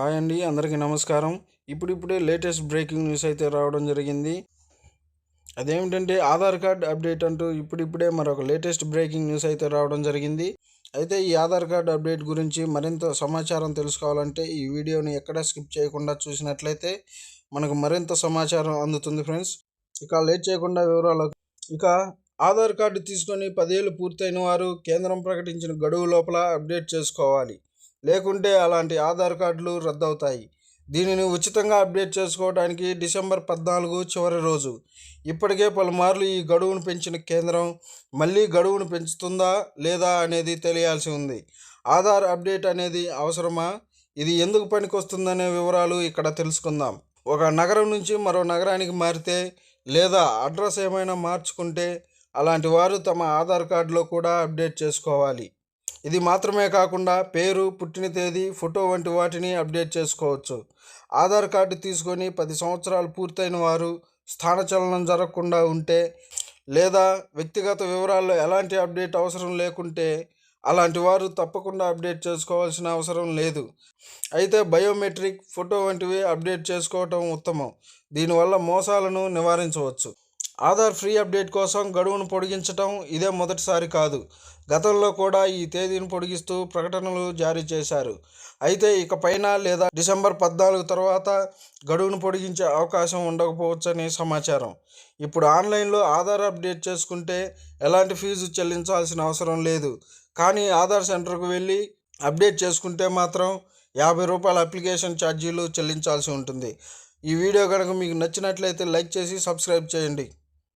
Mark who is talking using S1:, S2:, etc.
S1: Hi అండి అందరికీ నమస్కారం. ఇప్పుడిప్పుడే లేటెస్ట్ బ్రేకింగ్ న్యూస్ అయితే రావడం జరిగింది. అదేమిటంటే ఆధార్ కార్డ్ అప్డేట్ అంటూ ఇప్పుడిప్పుడే మరొక లేటెస్ట్ బ్రేకింగ్ న్యూస్ అయితే రావడం జరిగింది. అయితే ఈ ఆధార్ కార్డ్ అప్డేట్ గురించి మరింత సమాచారం తెలుసుకోవాలంటే ఈ వీడియోని ఎక్కడ స్కిప్ చేయకుండా చూసినట్లయితే మనకు మరింత సమాచారం అందుతుంది ఫ్రెండ్స్. ఇక లేట్ చేయకుండా వివరాలకు ఇక ఆధార్ కార్డు తీసుకొని పదేళ్ళు పూర్తయిన వారు కేంద్రం ప్రకటించిన గడువు లోపల అప్డేట్ చేసుకోవాలి. లేకుంటే అలాంటి ఆధార్ కార్డులు రద్దవుతాయి. దీనిని ఉచితంగా అప్డేట్ చేసుకోవడానికి డిసెంబర్ పద్నాలుగు చివరి రోజు. ఇప్పటికే పలుమార్లు ఈ గడువును పెంచిన కేంద్రం మళ్ళీ గడువును పెంచుతుందా లేదా అనేది తెలియాల్సి ఉంది. ఆధార్ అప్డేట్ అనేది అవసరమా? ఇది ఎందుకు పనికొస్తుందనే వివరాలు ఇక్కడ తెలుసుకుందాం. ఒక నగరం నుంచి మరో నగరానికి మారితే లేదా అడ్రస్ ఏమైనా మార్చుకుంటే అలాంటి వారు తమ ఆధార్ కార్డులో కూడా అప్డేట్ చేసుకోవాలి. ఇది మాత్రమే కాకుండా పేరు పుట్టిన తేదీ ఫోటో వంటి వాటిని అప్డేట్ చేసుకోవచ్చు. ఆధార్ కార్డు తీసుకొని పది సంవత్సరాలు పూర్తయిన వారు స్థానచలనం జరగకుండా ఉంటే లేదా వ్యక్తిగత వివరాల్లో ఎలాంటి అప్డేట్ అవసరం లేకుంటే అలాంటి వారు తప్పకుండా అప్డేట్ చేసుకోవాల్సిన అవసరం లేదు. అయితే బయోమెట్రిక్ ఫోటో వంటివి అప్డేట్ చేసుకోవటం ఉత్తమం. దీనివల్ల మోసాలను నివారించవచ్చు. ఆధార్ ఫ్రీ అప్డేట్ కోసం గడువును పొడిగించటం ఇదే మొదటిసారి కాదు. గతంలో కూడా ఈ తేదీని పొడిగిస్తూ ప్రకటనలు జారీ చేశారు. అయితే ఇక పైన లేదా డిసెంబర్ పద్నాలుగు తర్వాత గడువును పొడిగించే అవకాశం ఉండకపోవచ్చని సమాచారం. ఇప్పుడు ఆన్లైన్లో ఆధార్ అప్డేట్ చేసుకుంటే ఎలాంటి ఫీజు చెల్లించాల్సిన అవసరం లేదు. కానీ ఆధార్ సెంటర్కు వెళ్ళి అప్డేట్ చేసుకుంటే మాత్రం యాభై రూపాయల అప్లికేషన్ ఛార్జీలు చెల్లించాల్సి ఉంటుంది. ఈ వీడియో కనుక మీకు నచ్చినట్లయితే లైక్ చేసి సబ్స్క్రైబ్ చేయండి.